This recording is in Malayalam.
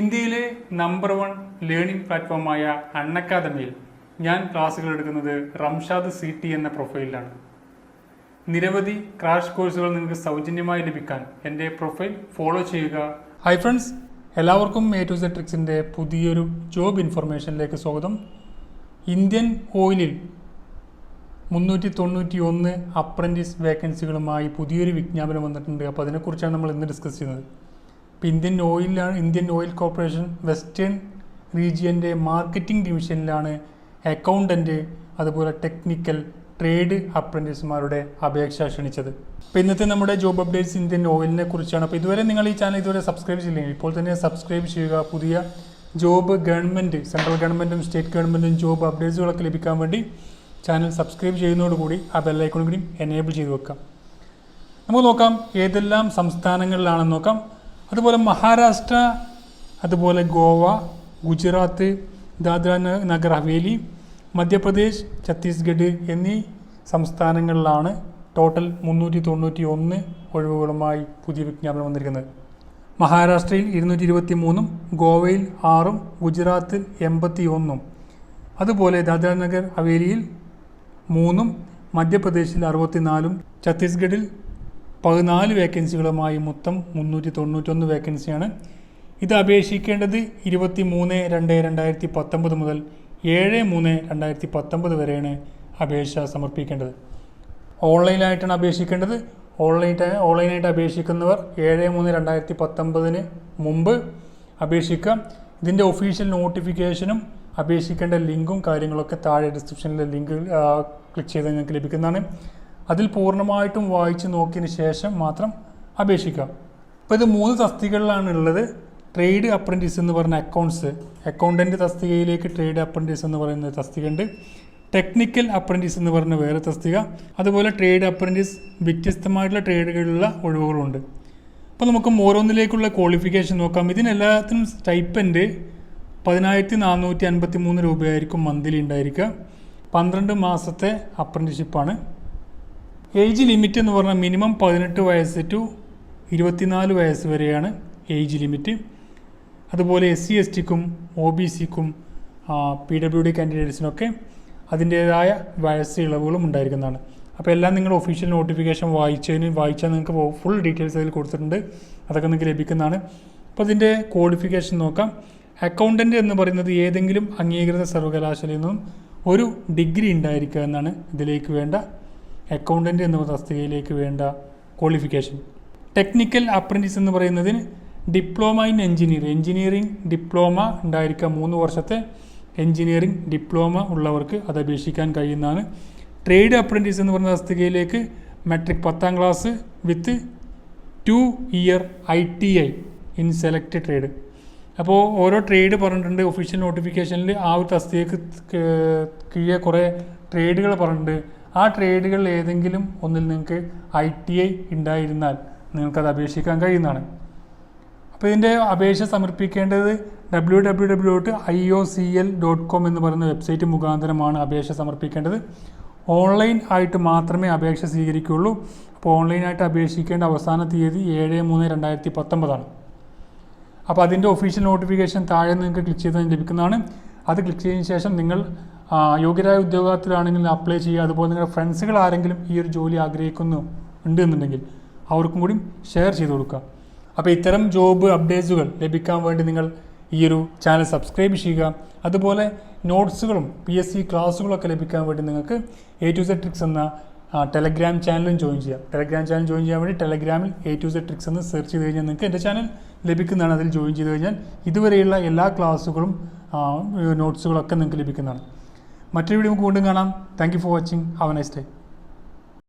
ഇന്ത്യയിലെ നമ്പർ വൺ ലേണിംഗ് പ്ലാറ്റ്ഫോമായ അൺഅക്കാദമിയിൽ ഞാൻ ക്ലാസ്സുകൾ എടുക്കുന്നത് റംഷാദ് സി ടി എന്ന പ്രൊഫൈലിലാണ് നിരവധി ക്രാഷ് കോഴ്സുകൾ നിങ്ങൾക്ക് സൗജന്യമായി ലഭിക്കാൻ എന്റെ പ്രൊഫൈൽ ഫോളോ ചെയ്യുക. ഹൈ ഫ്രണ്ട്സ് എല്ലാവർക്കും എ ടു സെഡ് ട്രിക്സിന്റെ പുതിയൊരു ജോബ് ഇൻഫർമേഷനിലേക്ക് സ്വാഗതം. ഇന്ത്യൻ ഓയിലിൽ മുന്നൂറ്റി തൊണ്ണൂറ്റി ഒന്ന് അപ്രന്റീസ് വേക്കൻസികളുമായി പുതിയൊരു വിജ്ഞാപനം വന്നിട്ടുണ്ട്. അപ്പോൾ അതിനെക്കുറിച്ചാണ് നമ്മൾ ഇന്ന് ഡിസ്കസ് ചെയ്യുന്നത്. ഇപ്പോൾ ഇന്ത്യൻ ഓയിലാണ് ഇന്ത്യൻ ഓയിൽ കോർപ്പറേഷൻ വെസ്റ്റേൺ റീജിയന്റെ മാർക്കറ്റിംഗ് ഡിവിഷനിലാണ് അക്കൗണ്ടന്റ് അതുപോലെ ടെക്നിക്കൽ ട്രേഡ് അപ്രന്റീസുമാരുടെ അപേക്ഷ ക്ഷണിച്ചത്. അപ്പോൾ ഇന്നത്തെ നമ്മുടെ ജോബ് അപ്ഡേറ്റ്സ് ഇന്ത്യൻ ഓയിലിനെ കുറിച്ചാണ്. അപ്പോൾ ഇതുവരെ നിങ്ങൾ ഈ ചാനൽ ഇതുവരെ സബ്സ്ക്രൈബ് ചെയ്യില്ലെങ്കിൽ ഇപ്പോൾ തന്നെ സബ്സ്ക്രൈബ് ചെയ്യുക. പുതിയ ജോബ് ഗവൺമെന്റ് സെൻട്രൽ ഗവൺമെന്റും സ്റ്റേറ്റ് ഗവൺമെന്റും ജോബ് അപ്ഡേറ്റ്സുകളൊക്കെ ലഭിക്കാൻ വേണ്ടി ചാനൽ സബ്സ്ക്രൈബ് ചെയ്യുന്നതോടുകൂടി ആ ബെല്ലൈക്കോണും കൂടി എനേബിൾ ചെയ്ത് വെക്കാം. നമുക്ക് നോക്കാം ഏതെല്ലാം സംസ്ഥാനങ്ങളിലാണെന്ന് നോക്കാം. അതുപോലെ മഹാരാഷ്ട്ര അതുപോലെ ഗോവ ഗുജറാത്ത് ദാദ്ര നഗർ ഹവേലി മധ്യപ്രദേശ് ഛത്തീസ്ഗഡ് എന്നീ സംസ്ഥാനങ്ങളിലാണ് ടോട്ടൽ മുന്നൂറ്റി തൊണ്ണൂറ്റി ഒന്ന് ഒഴിവുകളുമായി പുതിയ വിജ്ഞാപനം വന്നിരിക്കുന്നത്. മഹാരാഷ്ട്രയിൽ ഇരുന്നൂറ്റി ഇരുപത്തി മൂന്നും ഗോവയിൽ ആറും ഗുജറാത്തിൽ എൺപത്തി ഒന്നും അതുപോലെ ദാദ്ര നഗർ ഹവേലിയിൽ മൂന്നും മധ്യപ്രദേശിൽ അറുപത്തിനാലും ഛത്തീസ്ഗഡിൽ പതിനാല് വേക്കൻസികളുമായി മൊത്തം മുന്നൂറ്റി തൊണ്ണൂറ്റൊന്ന് വേക്കൻസിയാണ് ഇത് അപേക്ഷിക്കേണ്ടത് ഇരുപത്തി മൂന്ന് രണ്ട് രണ്ടായിരത്തി പത്തൊമ്പത് മുതൽ ഏഴ് മൂന്ന് രണ്ടായിരത്തി പത്തൊമ്പത് വരെയാണ് അപേക്ഷ സമർപ്പിക്കേണ്ടത്. ഓൺലൈനായിട്ടാണ് അപേക്ഷിക്കേണ്ടത്. ഓൺലൈൻ ഓൺലൈനായിട്ട് അപേക്ഷിക്കുന്നവർ ഏഴ് മൂന്ന് രണ്ടായിരത്തി പത്തൊമ്പതിന് മുമ്പ് അപേക്ഷിക്കാം ഇതിന്റെ ഒഫീഷ്യൽ നോട്ടിഫിക്കേഷനും അപേക്ഷിക്കേണ്ട ലിങ്കും കാര്യങ്ങളൊക്കെ താഴെ ഡിസ്ക്രിപ്ഷനിലെ ലിങ്ക് ക്ലിക്ക് ചെയ്ത് നിങ്ങൾക്ക് ലഭിക്കുന്നതാണ്. അതിൽ പൂർണമായിട്ടും വായിച്ച് നോക്കിയതിന് ശേഷം മാത്രം അപേക്ഷിക്കാം അപ്പോൾ ഇത് മൂന്ന് തസ്തികകളിലാണ് ഉള്ളത് ട്രേഡ് അപ്രന്റീസ് എന്ന് പറയുന്ന അക്കൗണ്ട്സ് അക്കൗണ്ടന്റ് തസ്തികയിലേക്ക് ട്രേഡ് അപ്രന്റീസ് എന്ന് പറയുന്ന തസ്തികയുണ്ട്. ടെക്നിക്കൽ അപ്രന്റീസ് എന്ന് പറയുന്ന വേറെ തസ്തിക. അതുപോലെ ട്രേഡ് അപ്രന്റീസ് വ്യത്യസ്തമായിട്ടുള്ള ട്രേഡുകളിലുള്ള ഒഴിവുകളുണ്ട്. അപ്പോൾ നമുക്ക് ഓരോന്നിലേക്കുള്ള ക്വാളിഫിക്കേഷൻ നോക്കാം. ഇതിനെല്ലാത്തിനും സ്റ്റൈപ്പൻഡ് പതിനായിരത്തി നാനൂറ്റി അൻപത്തി മൂന്ന് രൂപയായിരിക്കും മന്ത്ലി ഉണ്ടായിരിക്കുക. പന്ത്രണ്ട് മാസത്തെ അപ്രന്റീഷിപ്പാണ് ഏജ് ലിമിറ്റ് എന്ന് പറഞ്ഞാൽ മിനിമം പതിനെട്ട് വയസ്സ് ടു ഇരുപത്തിനാല് വയസ്സ് വരെയാണ് ഏജ് ലിമിറ്റ്. അതുപോലെ എസ് സി എസ് ടിക്കും ഒ ബി സിക്കും പി ഡബ്ല്യു ഡി കാൻഡിഡേറ്റ്സിനൊക്കെ അതിന്റേതായ വയസ്സ് ഇളവുകളും ഉണ്ടായിരിക്കുന്നതാണ്. അപ്പോൾ എല്ലാം നിങ്ങൾ ഒഫീഷ്യൽ നോട്ടിഫിക്കേഷൻ വായിച്ചതിന് വായിച്ചാൽ നിങ്ങൾക്ക് ഫുൾ ഡീറ്റെയിൽസ് അതിൽ കൊടുത്തിട്ടുണ്ട്. അതൊക്കെ നിങ്ങൾക്ക് ലഭിക്കുന്നതാണ്. അപ്പോൾ അതിന്റെ ക്വാളിഫിക്കേഷൻ നോക്കാം. അക്കൗണ്ടന്റ് എന്ന് പറയുന്നത് ഏതെങ്കിലും അംഗീകൃത സർവകലാശാലയിൽ നിന്നും ഒരു ഡിഗ്രി ഉണ്ടായിരിക്കുക എന്നാണ് ഇതിലേക്ക് വേണ്ട അക്കൗണ്ടന്റ് എന്ന തസ്തികയിലേക്ക് വേണ്ട ക്വാളിഫിക്കേഷൻ ടെക്നിക്കൽ അപ്രന്റീസ് എന്ന് പറയുന്നതിന് diploma in engineering engineering diploma ഉണ്ടായിരിക്കുക മൂന്ന് വർഷത്തെ എഞ്ചിനീയറിംഗ് ഡിപ്ലോമ ഉള്ളവർക്ക് അത് അപേക്ഷിക്കാൻ കഴിയുന്നതാണ്. ട്രേഡ് അപ്രന്റീസ് എന്ന് പറയുന്ന തസ്തികയിലേക്ക് മെട്രിക് പത്താം class with two year I T I in select trade അപ്പോൾ ഓരോ ട്രേഡ് പറഞ്ഞിട്ടുണ്ട് ഒഫീഷ്യൽ നോട്ടിഫിക്കേഷനിൽ ആ ഒരു തസ്തികക്ക് കീഴെ കുറേ ട്രേഡുകൾ പറഞ്ഞിട്ടുണ്ട്. ആ ട്രേഡുകളിൽ ഏതെങ്കിലും ഒന്നിൽ നിങ്ങൾക്ക് ഐ ടി ഐ ഉണ്ടായിരുന്നാൽ നിങ്ങൾക്കത് അപേക്ഷിക്കാൻ കഴിയുന്നതാണ്. അപ്പോൾ ഇതിന്റെ അപേക്ഷ സമർപ്പിക്കേണ്ടത് W W W dot I O C L dot com എന്ന് പറയുന്ന വെബ്സൈറ്റ് മുഖാന്തരമാണ് അപേക്ഷ സമർപ്പിക്കേണ്ടത്. ഓൺലൈൻ ആയിട്ട് മാത്രമേ അപേക്ഷ സ്വീകരിക്കുകയുള്ളൂ. അപ്പോൾ ഓൺലൈനായിട്ട് അപേക്ഷിക്കേണ്ട അവസാന തീയതി ഏഴ് മൂന്ന് രണ്ടായിരത്തി പത്തൊമ്പതാണ്. അപ്പോൾ അതിന്റെ ഒഫീഷ്യൽ നോട്ടിഫിക്കേഷൻ താഴെ നിങ്ങൾക്ക് ക്ലിക്ക് ചെയ്താൽ ലഭിക്കുന്നതാണ്. അത് ക്ലിക്ക് ചെയ്തതിന് ശേഷം നിങ്ങൾ യോഗ്യരായ ഉദ്യോഗത്തിലാണെങ്കിൽ അപ്ലൈ ചെയ്യുക. അതുപോലെ നിങ്ങളുടെ ഫ്രണ്ട്സുകൾ ആരെങ്കിലും ഈ ഒരു ജോലി ആഗ്രഹിക്കുന്നു ഉണ്ട് എന്നുണ്ടെങ്കിൽ അവർക്കും കൂടി ഷെയർ ചെയ്ത് കൊടുക്കുക. അപ്പോൾ ഇത്തരം ജോബ് അപ്ഡേറ്റ്സുകൾ ലഭിക്കാൻ വേണ്ടി നിങ്ങൾ ഈ ഒരു ചാനൽ സബ്സ്ക്രൈബ് ചെയ്യുക. അതുപോലെ നോട്ട്സുകളും പി എസ് സി ക്ലാസ്സുകളൊക്കെ ലഭിക്കാൻ വേണ്ടി നിങ്ങൾക്ക് എ ടു സെഡ് ട്രിക്സ് എന്ന ടെലഗ്രാം ചാനലും ജോയിൻ ചെയ്യാം ടെലഗ്രാം ചാനൽ ജോയിൻ ചെയ്യാൻ വേണ്ടി ടെലഗ്രാമിൽ എ ടു സെഡ് ട്രിക്സ് എന്ന് സെർച്ച് ചെയ്ത് കഴിഞ്ഞാൽ നിങ്ങൾക്ക് എന്റെ ചാനൽ ലഭിക്കുന്നതാണ്. അതിൽ ജോയിൻ ചെയ്ത് കഴിഞ്ഞാൽ ഇതുവരെയുള്ള എല്ലാ ക്ലാസ്സുകളും നോട്ട്സുകളൊക്കെ നിങ്ങൾക്ക് ലഭിക്കുന്നതാണ്. മറ്റൊരു വീഡിയോ നമുക്ക് വീണ്ടും കാണാം. Thank you for watching have a nice day